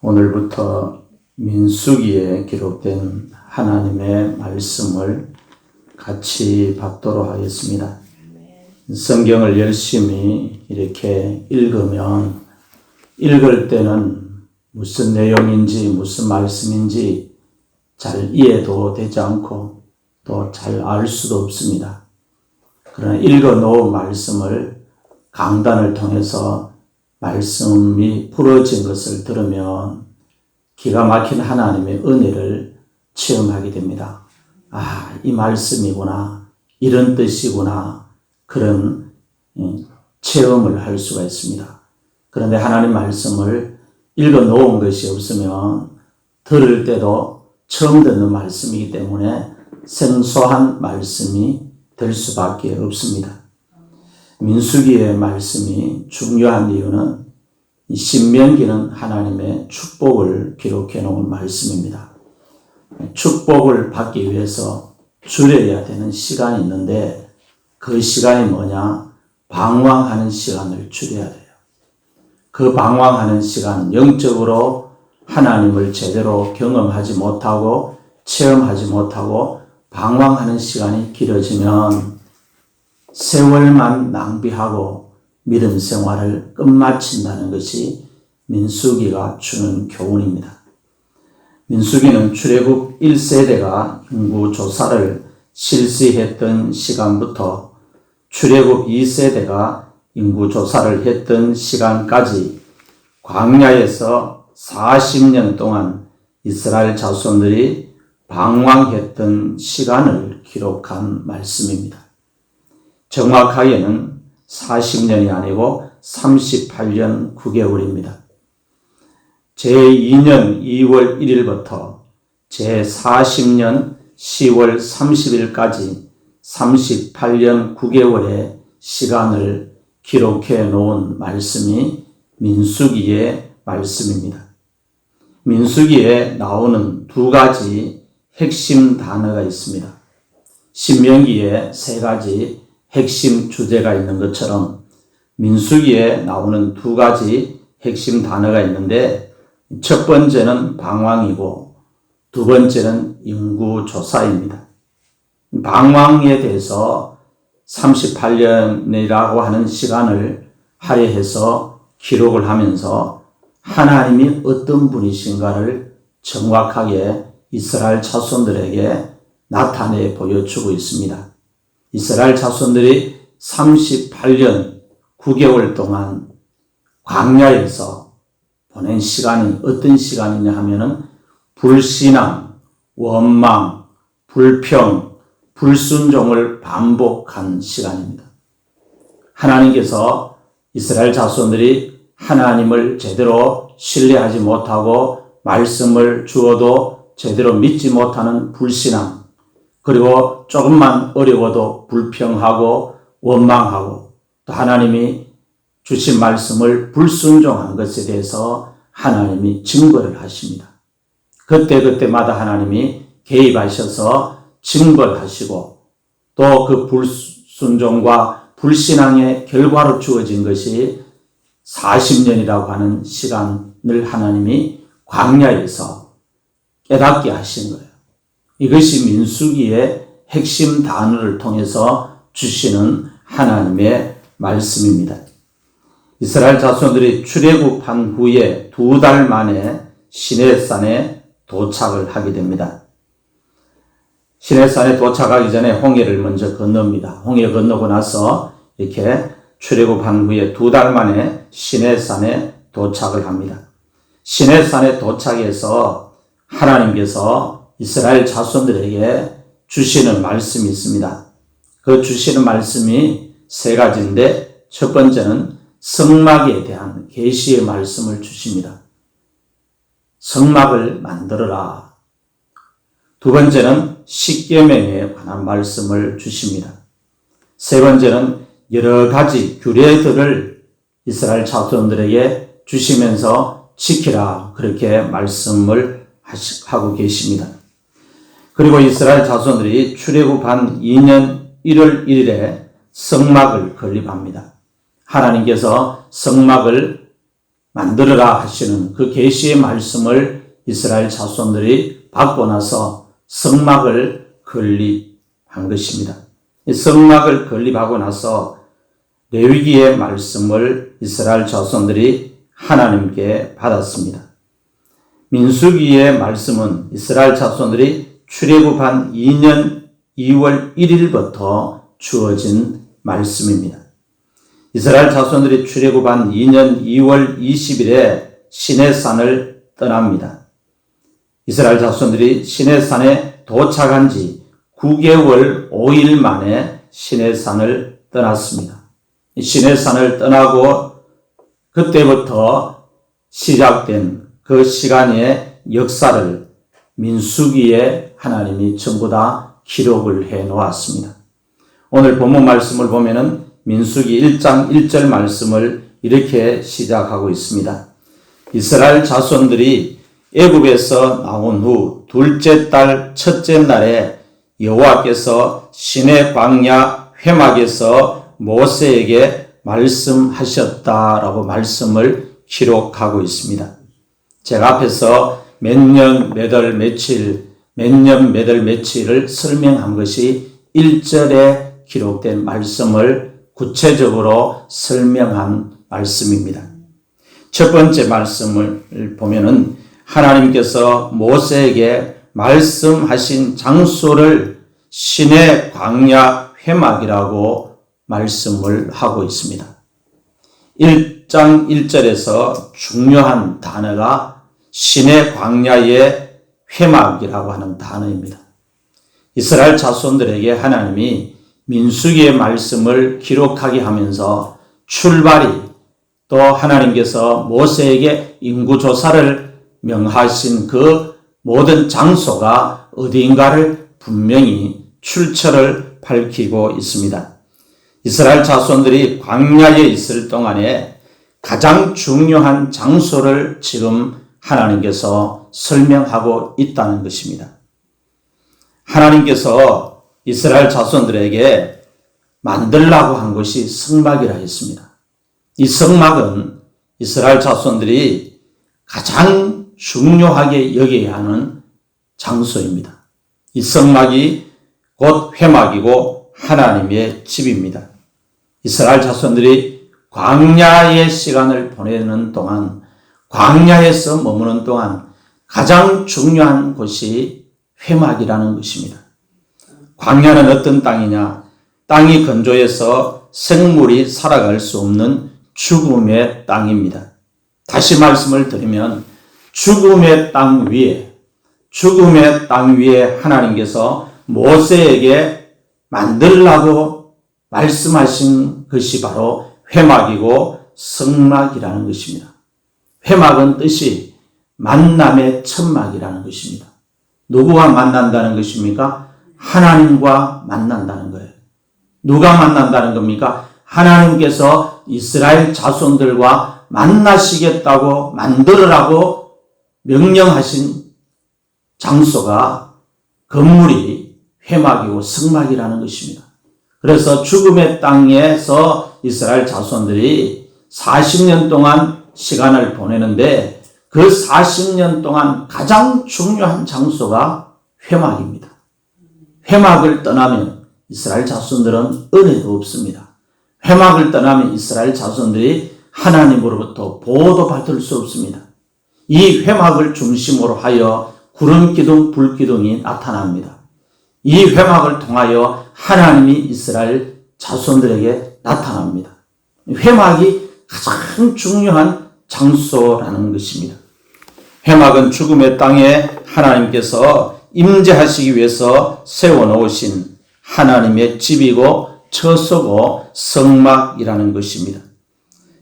오늘부터 민수기에 기록된 하나님의 말씀을 같이 받도록 하겠습니다. 성경을 열심히 이렇게 읽으면 읽을 때는 무슨 내용인지 무슨 말씀인지 잘 이해도 되지 않고 또 잘 알 수도 없습니다. 그러나 읽어 놓은 말씀을 강단을 통해서 말씀이 풀어진 것을 들으면 기가 막힌 하나님의 은혜를 체험하게 됩니다. 아, 이 말씀이구나. 이런 뜻이구나. 그런 음, 체험을 할 수가 있습니다. 그런데 하나님 말씀을 읽어 놓은 것이 없으면 들을 때도 처음 듣는 말씀이기 때문에 생소한 말씀이 될 수밖에 없습니다. 민수기의 말씀이 중요한 이유는 이 신명기는 하나님의 축복을 기록해 놓은 말씀입니다. 축복을 받기 위해서 줄여야 되는 시간이 있는데 그 시간이 뭐냐? 방황하는 시간을 줄여야 돼요. 그 방황하는 시간, 영적으로 하나님을 제대로 경험하지 못하고 체험하지 못하고 방황하는 시간이 길어지면 세월만 낭비하고 믿음 생활을 끝마친다는 것이 민수기가 주는 교훈입니다. 민수기는 출애굽 1세대가 인구 조사를 실시했던 시간부터 출애굽 2세대가 인구 조사를 했던 시간까지 광야에서 40년 동안 이스라엘 자손들이 방황했던 시간을 기록한 말씀입니다. 정확하게는 40년이 아니고 38년 9개월입니다. 제2년 2월 1일부터 제40년 10월 30일까지 38년 9개월의 시간을 기록해 놓은 말씀이 민수기의 말씀입니다. 민수기에 나오는 두 가지 핵심 단어가 있습니다. 신명기에 세 가지 핵심 주제가 있는 것처럼 민수기에 나오는 두 가지 핵심 단어가 있는데 첫 번째는 방황이고 두 번째는 인구조사입니다. 방황에 대해서 38년이라고 하는 시간을 할애해서 기록을 하면서 하나님이 어떤 분이신가를 정확하게 이스라엘 자손들에게 나타내 보여주고 있습니다. 이스라엘 자손들이 38년 9개월 동안 광야에서 보낸 시간이 어떤 시간이냐 하면은 불신앙, 원망, 불평, 불순종을 반복한 시간입니다. 하나님께서 이스라엘 자손들이 하나님을 제대로 신뢰하지 못하고 말씀을 주어도 제대로 믿지 못하는 불신앙, 그리고 조금만 어려워도 불평하고 원망하고 또 하나님이 주신 말씀을 불순종한 것에 대해서 하나님이 증거를 하십니다. 그때그때마다 하나님이 개입하셔서 증거하시고 또 그 불순종과 불신앙의 결과로 주어진 것이 40년이라고 하는 시간을 하나님이 광야에서 깨닫게 하신 거예요. 이것이 민수기의 핵심 단어를 통해서 주시는 하나님의 말씀입니다. 이스라엘 자손들이 출애굽한 후에 두 달 만에 시내산에 도착을 하게 됩니다. 시내산에 도착하기 전에 홍해를 먼저 건넙니다. 홍해 건너고 나서 이렇게 출애굽한 후에 두 달 만에 시내산에 도착을 합니다. 시내산에 도착해서 하나님께서 이스라엘 자손들에게 주시는 말씀이 있습니다. 그 주시는 말씀이 세 가지인데 첫 번째는 성막에 대한 계시의 말씀을 주십니다. 성막을 만들어라. 두 번째는 십계명에 관한 말씀을 주십니다. 세 번째는 여러 가지 규례들을 이스라엘 자손들에게 주시면서 지키라 그렇게 말씀을 하고 계십니다. 그리고 이스라엘 자손들이 출애굽 한 2년 1월 1일에 성막을 건립합니다. 하나님께서 성막을 만들어라 하시는 그 계시의 말씀을 이스라엘 자손들이 받고 나서 성막을 건립한 것입니다. 이 성막을 건립하고 나서 레위기의 말씀을 이스라엘 자손들이 하나님께 받았습니다. 민수기의 말씀은 이스라엘 자손들이 출애굽 한 2년 2월 1일부터 주어진 말씀입니다. 이스라엘 자손들이 출애굽 한 2년 2월 20일에 시내산을 떠납니다. 이스라엘 자손들이 시내산에 도착한 지 9개월 5일 만에 시내산을 떠났습니다. 시내산을 떠나고 그때부터 시작된 그 시간의 역사를 민수기에 하나님이 전부 다 기록을 해 놓았습니다. 오늘 본문 말씀을 보면은 민수기 1장 1절 말씀을 이렇게 시작하고 있습니다. 이스라엘 자손들이 애굽에서 나온 후 둘째 달 첫째 날에 여호와께서 시내 광야 회막에서 모세에게 말씀하셨다라고 말씀을 기록하고 있습니다. 제가 앞에서 몇 년, 몇 월, 며칠, 몇 년, 몇 월, 며칠을 설명한 것이 1절에 기록된 말씀을 구체적으로 설명한 말씀입니다. 첫 번째 말씀을 보면은 하나님께서 모세에게 말씀하신 장소를 신의 광야 회막이라고 말씀을 하고 있습니다. 1장 1절에서 중요한 단어가 신의 광야의 회막이라고 하는 단어입니다. 이스라엘 자손들에게 하나님이 민수기의 말씀을 기록하게 하면서 출발이 또 하나님께서 모세에게 인구 조사를 명하신 그 모든 장소가 어디인가를 분명히 출처를 밝히고 있습니다. 이스라엘 자손들이 광야에 있을 동안에 가장 중요한 장소를 지금 하나님께서 설명하고 있다는 것입니다. 하나님께서 이스라엘 자손들에게 만들라고 한 것이 성막이라 했습니다. 이 성막은 이스라엘 자손들이 가장 중요하게 여겨야 하는 장소입니다. 이 성막이 곧 회막이고 하나님의 집입니다. 이스라엘 자손들이 광야의 시간을 보내는 동안 광야에서 머무는 동안 가장 중요한 곳이 회막이라는 것입니다. 광야는 어떤 땅이냐? 땅이 건조해서 생물이 살아갈 수 없는 죽음의 땅입니다. 다시 말씀을 드리면 죽음의 땅 위에 죽음의 땅 위에 하나님께서 모세에게 만들라고 말씀하신 것이 바로 회막이고 성막이라는 것입니다. 회막은 뜻이 만남의 천막이라는 것입니다. 누구와 만난다는 것입니까? 하나님과 만난다는 거예요. 누가 만난다는 겁니까? 하나님께서 이스라엘 자손들과 만나시겠다고 만들으라고 명령하신 장소가 건물이 회막이고 성막이라는 것입니다. 그래서 죽음의 땅에서 이스라엘 자손들이 40년 동안 시간을 보내는데 그 40년 동안 가장 중요한 장소가 회막입니다. 회막을 떠나면 이스라엘 자손들은 은혜도 없습니다. 회막을 떠나면 이스라엘 자손들이 하나님으로부터 보호도 받을 수 없습니다. 이 회막을 중심으로 하여 구름 기둥, 불 기둥이 나타납니다. 이 회막을 통하여 하나님이 이스라엘 자손들에게 나타납니다. 회막이 가장 중요한 장소라는 것입니다. 회막은 죽음의 땅에 하나님께서 임재하시기 위해서 세워 놓으신 하나님의 집이고 처소고 성막이라는 것입니다.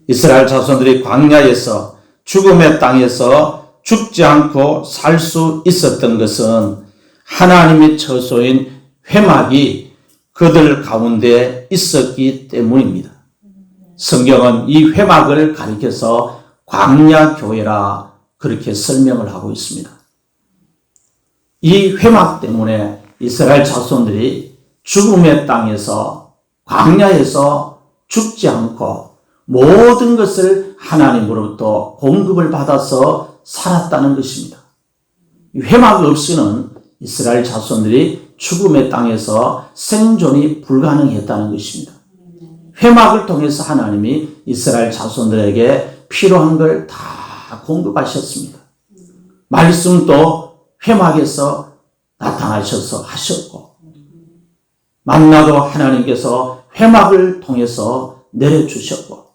이스라엘 자손들이 광야에서 죽음의 땅에서 죽지 않고 살 수 있었던 것은 하나님의 처소인 회막이 그들 가운데 있었기 때문입니다. 성경은 이 회막을 가리켜서 광야 교회라 그렇게 설명을 하고 있습니다. 이 회막 때문에 이스라엘 자손들이 죽음의 땅에서 광야에서 죽지 않고 모든 것을 하나님으로부터 공급을 받아서 살았다는 것입니다. 이 회막 없이는 이스라엘 자손들이 죽음의 땅에서 생존이 불가능했다는 것입니다. 회막을 통해서 하나님이 이스라엘 자손들에게 필요한 걸 다 공급하셨습니다. 말씀도 회막에서 나타나셔서 하셨고, 만나도 하나님께서 회막을 통해서 내려주셨고,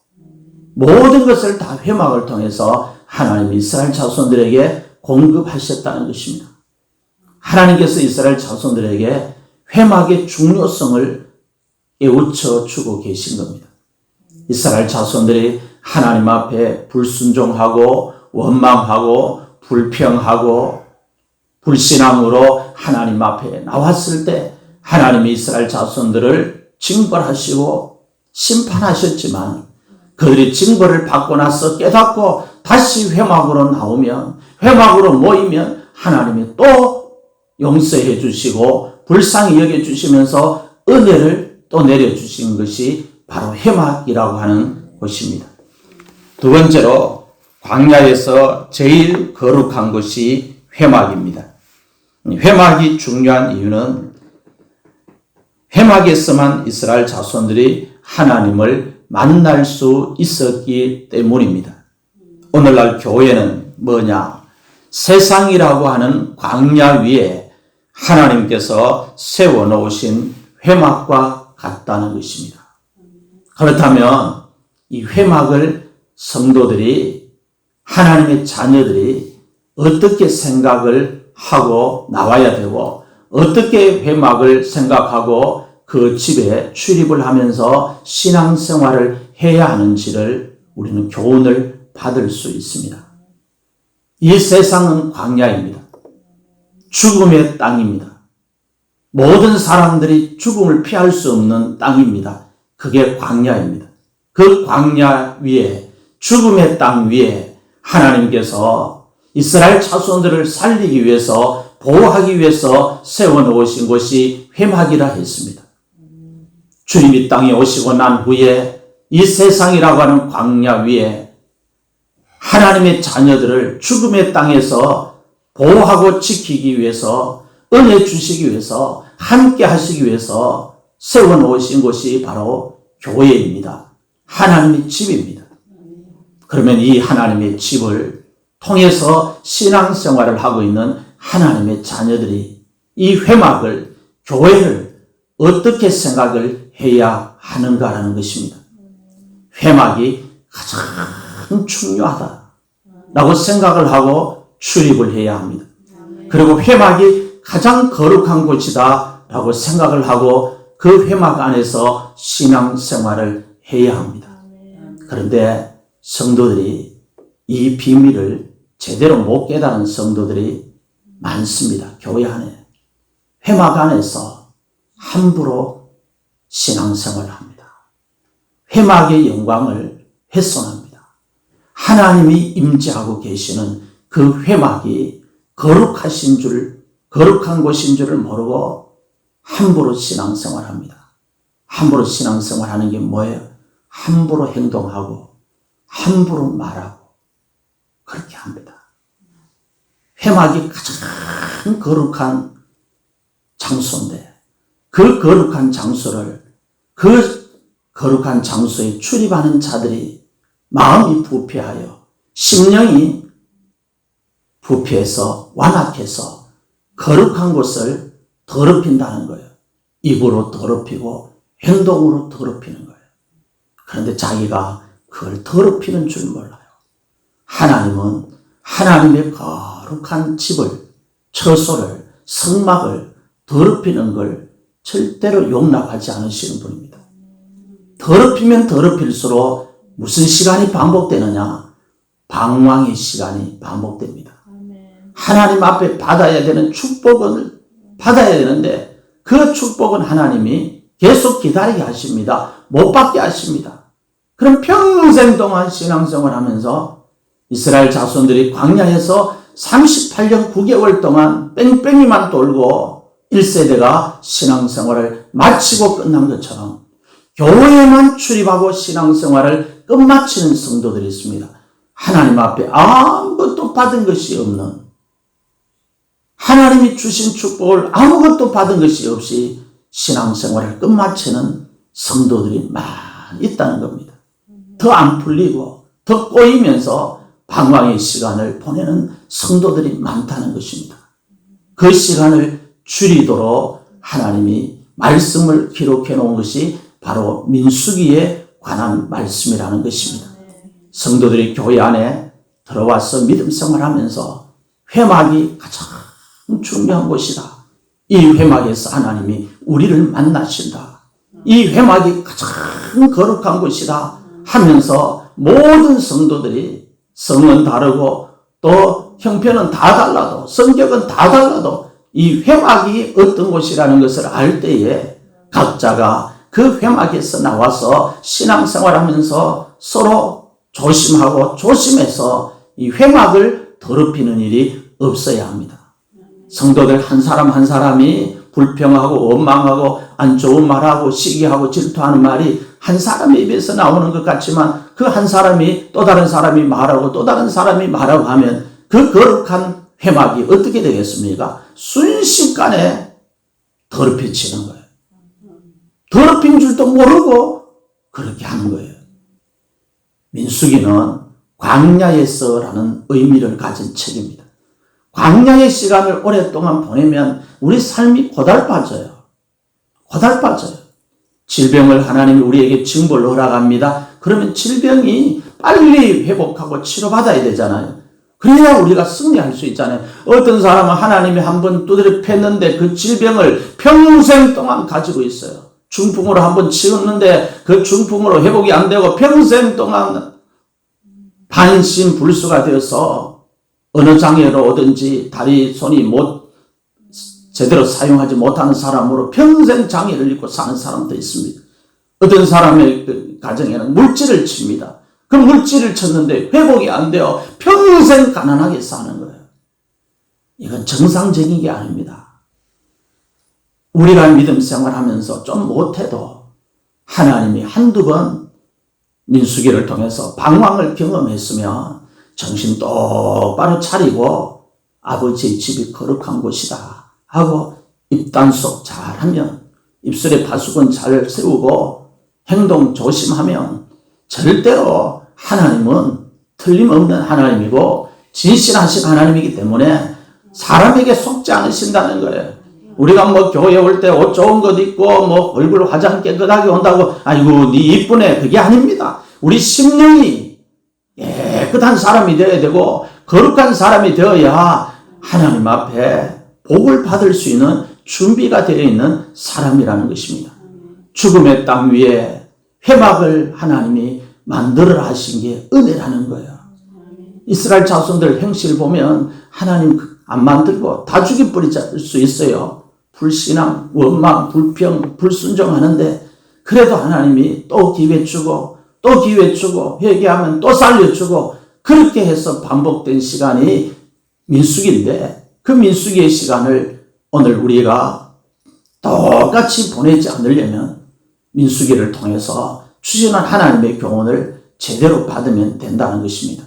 모든 것을 다 회막을 통해서 하나님 이스라엘 자손들에게 공급하셨다는 것입니다. 하나님께서 이스라엘 자손들에게 회막의 중요성을 깨우쳐 주고 계신 겁니다. 이스라엘 자손들이 하나님 앞에 불순종하고 원망하고 불평하고 불신앙으로 하나님 앞에 나왔을 때 하나님이 이스라엘 자손들을 징벌하시고 심판하셨지만 그들이 징벌을 받고 나서 깨닫고 다시 회막으로 나오면 회막으로 모이면 하나님이 또 용서해 주시고 불쌍히 여겨 주시면서 은혜를 또 내려 주신 것이 바로 회막이라고 하는 곳입니다. 두 번째로 광야에서 제일 거룩한 곳이 회막입니다. 회막이 중요한 이유는 회막에서만 이스라엘 자손들이 하나님을 만날 수 있었기 때문입니다. 오늘날 교회는 뭐냐? 세상이라고 하는 광야 위에 하나님께서 세워 놓으신 회막과 같다는 것입니다. 그렇다면 이 회막을 성도들이 하나님의 자녀들이 어떻게 생각을 하고 나와야 되고 어떻게 회막을 생각하고 그 집에 출입을 하면서 신앙생활을 해야 하는지를 우리는 교훈을 받을 수 있습니다. 이 세상은 광야입니다. 죽음의 땅입니다. 모든 사람들이 죽음을 피할 수 없는 땅입니다. 그게 광야입니다. 그 광야 위에 죽음의 땅 위에 하나님께서 이스라엘 자손들을 살리기 위해서 보호하기 위해서 세워 놓으신 곳이 회막이라 했습니다. 주님이 땅에 오시고 난 후에 이 세상이라고 하는 광야 위에 하나님의 자녀들을 죽음의 땅에서 보호하고 지키기 위해서 은혜 주시기 위해서 함께 하시기 위해서 세워 놓으신 곳이 바로 교회입니다. 하나님의 집입니다. 그러면 이 하나님의 집을 통해서 신앙생활을 하고 있는 하나님의 자녀들이 이 회막을, 교회를 어떻게 생각을 해야 하는가라는 것입니다. 회막이 가장 중요하다 라고 생각을 하고 출입을 해야 합니다. 그리고 회막이 가장 거룩한 곳이다 라고 생각을 하고 그 회막 안에서 신앙생활을 해야 합니다. 그런데 성도들이 이 비밀을 제대로 못 깨달은 성도들이 많습니다. 교회 안에. 회막 안에서 함부로 신앙생활을 합니다. 회막의 영광을 훼손합니다. 하나님이 임재하고 계시는 그 회막이 거룩하신 줄, 거룩한 곳인 줄을 모르고 함부로 신앙생활 합니다. 함부로 신앙생활 하는 게 뭐예요? 함부로 행동하고, 함부로 말하고, 그렇게 합니다. 회막이 가장 거룩한 장소인데, 그 거룩한 장소를, 그 거룩한 장소에 출입하는 자들이 마음이 부패하여, 심령이 부패해서, 완악해서, 거룩한 곳을 더럽힌다는 거예요. 입으로 더럽히고, 행동으로 더럽히는 거예요. 그런데 자기가 그걸 더럽히는 줄 몰라요. 하나님은 하나님의 거룩한 집을, 처소를, 성막을 더럽히는 걸 절대로 용납하지 않으시는 분입니다. 더럽히면 더럽힐수록 무슨 시간이 반복되느냐? 방황의 시간이 반복됩니다. 하나님 앞에 받아야 되는 축복을 받아야 되는데 그 축복은 하나님이 계속 기다리게 하십니다. 못 받게 하십니다. 그럼 평생 동안 신앙생활 하면서 이스라엘 자손들이 광야에서 38년 9개월 동안 뺑뺑이만 돌고 1세대가 신앙생활을 마치고 끝난 것처럼 교회에만 출입하고 신앙생활을 끝마치는 성도들이 있습니다. 하나님 앞에 아무것도 받은 것이 없는 하나님이 주신 축복을 아무것도 받은 것이 없이 신앙생활을 끝마치는 성도들이 많이 있다는 겁니다. 더 안 풀리고 더 꼬이면서 방황의 시간을 보내는 성도들이 많다는 것입니다. 그 시간을 줄이도록 하나님이 말씀을 기록해 놓은 것이 바로 민수기에 관한 말씀이라는 것입니다. 성도들이 교회 안에 들어와서 믿음 생활하면서 회막이 가장 중요한 곳이다. 이 회막에서 하나님이 우리를 만나신다. 이 회막이 가장 거룩한 곳이다. 하면서 모든 성도들이 성은 다르고 또 형편은 다 달라도 성격은 다 달라도 이 회막이 어떤 곳이라는 것을 알 때에 각자가 그 회막에서 나와서 신앙생활 하면서 서로 조심하고 조심해서 이 회막을 더럽히는 일이 없어야 합니다. 성도들 한 사람 한 사람이 불평하고 원망하고 안 좋은 말하고 시기하고 질투하는 말이 한 사람의 입에서 나오는 것 같지만 그 한 사람이 또 다른 사람이 말하고 또 다른 사람이 말하고 하면 그 거룩한 회막이 어떻게 되겠습니까? 순식간에 더럽혀지는 거예요. 더럽힌 줄도 모르고 그렇게 하는 거예요. 민수기는 광야에서라는 의미를 가진 책입니다. 광야의 시간을 오랫동안 보내면 우리 삶이 고달빠져요. 고달빠져요. 질병을 하나님이 우리에게 징벌로 허락합니다. 그러면 질병이 빨리 회복하고 치료받아야 되잖아요. 그래야 우리가 승리할 수 있잖아요. 어떤 사람은 하나님이 한 번 두드려 팼는데 그 질병을 평생 동안 가지고 있어요. 중풍으로 한 번 치웠는데 그 중풍으로 회복이 안 되고 평생 동안 반신불수가 되어서 어느 장애로 오든지 다리 손이 못 제대로 사용하지 못하는 사람으로 평생 장애를 입고 사는 사람도 있습니다. 어떤 사람의 그 가정에는 물질을 칩니다. 그 물질을 쳤는데 회복이 안 되어 평생 가난하게 사는 거예요. 이건 정상적인 게 아닙니다. 우리가 믿음 생활하면서 좀 못해도 하나님이 한두 번 민수기를 통해서 방황을 경험했으면 정신 똑바로 차리고 아버지의 집이 거룩한 곳이다 하고 입단속 잘하면 입술에 파수건 잘 세우고 행동 조심하면 절대로 하나님은 틀림없는 하나님이고 진실하신 하나님이기 때문에 사람에게 속지 않으신다는 거예요. 우리가 뭐 교회 올 때 옷 좋은 것 입고 뭐 얼굴 화장 깨끗하게 온다고 아이고 네 이쁘네 그게 아닙니다. 우리 심령이 깨끗한 사람이 되어야 되고 거룩한 사람이 되어야 하나님 앞에 복을 받을 수 있는 준비가 되어 있는 사람이라는 것입니다. 죽음의 땅 위에 회막을 하나님이 만들어 하신 게 은혜라는 거예요. 이스라엘 자손들 행실 보면 하나님 안 만들고 다 죽여버릴 수 있어요. 불신앙, 원망, 불평, 불순종하는데 그래도 하나님이 또 기회 주고 또 기회 주고 회개하면 또 살려주고 그렇게 해서 반복된 시간이 민숙인데 그 민숙의 시간을 오늘 우리가 똑같이 보내지 않으려면 민수기를 통해서 추진한 하나님의 교훈을 제대로 받으면 된다는 것입니다.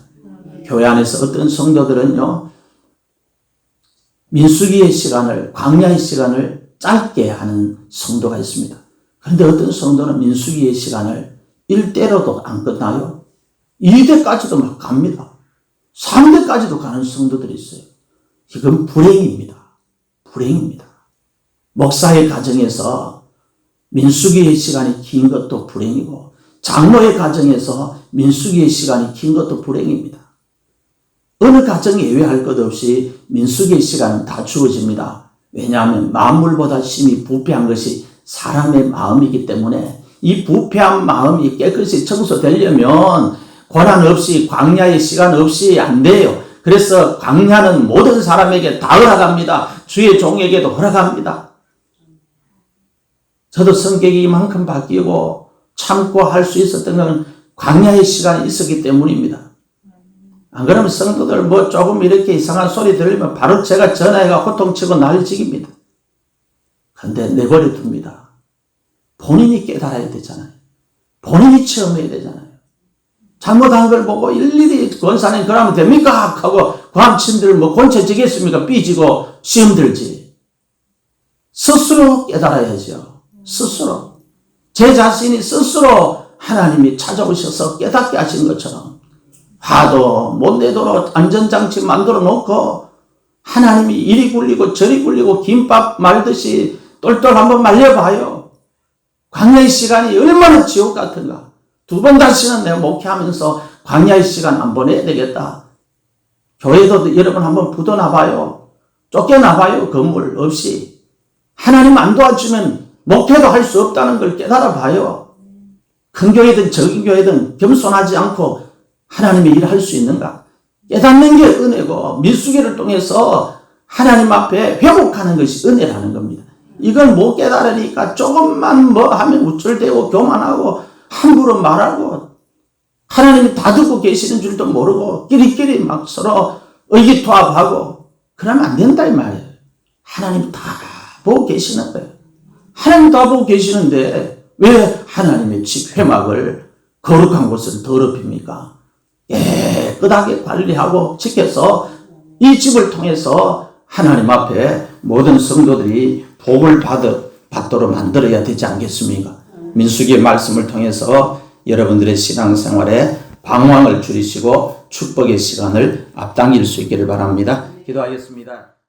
교회 안에서 어떤 성도들은요, 민수기의 시간을, 광야의 시간을 짧게 하는 성도가 있습니다. 그런데 어떤 성도는 민수기의 시간을 1대로도 안 끝나요. 2대까지도 막 갑니다. 3대까지도 가는 성도들이 있어요. 이건 불행입니다. 불행입니다. 목사의 가정에서 민수기의 시간이 긴 것도 불행이고 장로의 가정에서 민수기의 시간이 긴 것도 불행입니다. 어느 가정에 예외할 것 없이 민수기의 시간은 다 주어집니다. 왜냐하면 만물보다 심히 부패한 것이 사람의 마음이기 때문에 이 부패한 마음이 깨끗이 청소되려면 고난 없이 광야의 시간 없이 안 돼요. 그래서 광야는 모든 사람에게 다 허락합니다. 주의 종에게도 허락합니다. 저도 성격이 이만큼 바뀌고 참고 할 수 있었던 건 광야의 시간이 있었기 때문입니다. 안 그러면 성도들 뭐 조금 이렇게 이상한 소리 들리면 바로 제가 전화해가 호통치고 난리치깁니다. 근데 내버려 둡니다. 본인이 깨달아야 되잖아요. 본인이 체험해야 되잖아요. 잘못한 걸 보고 일일이 권사님 그러면 됩니까? 하고 과암친들 뭐 권체 지겠습니까? 삐지고 시험 들지. 스스로 깨달아야죠. 스스로. 제 자신이 스스로 하나님이 찾아오셔서 깨닫게 하신 것처럼 화도 못 내도록 안전장치 만들어 놓고 하나님이 이리 굴리고 저리 굴리고 김밥 말듯이 똘똘 한번 말려봐요. 광야의 시간이 얼마나 지옥 같은가. 두 번 다시는 내가 목회하면서 광야의 시간 안 보내야 되겠다. 교회도 여러분 한번 붙어나봐요. 쫓겨나봐요. 건물 없이. 하나님 안 도와주면 목회도 할 수 없다는 걸 깨달아봐요. 큰 교회든 적은 교회든 겸손하지 않고 하나님의 일을 할 수 있는가? 깨닫는 게 은혜고 밀수계를 통해서 하나님 앞에 회복하는 것이 은혜라는 겁니다. 이걸 못 깨달으니까 조금만 뭐 하면 우쭐대고 교만하고 함부로 말하고 하나님이 다 듣고 계시는 줄도 모르고 끼리끼리 막 서로 의기투합하고 그러면 안 된다 이 말이에요. 하나님 다 보고 계시는 거예요. 하나님 다 보고 계시는데 왜 하나님의 집 회막을 거룩한 곳을 더럽힙니까? 깨끗하게 관리하고 지켜서 이 집을 통해서 하나님 앞에 모든 성도들이 복을 받, 받도록 만들어야 되지 않겠습니까? 민수기의 말씀을 통해서 여러분들의 신앙생활에 방황을 줄이시고 축복의 시간을 앞당길 수 있기를 바랍니다. 기도하겠습니다.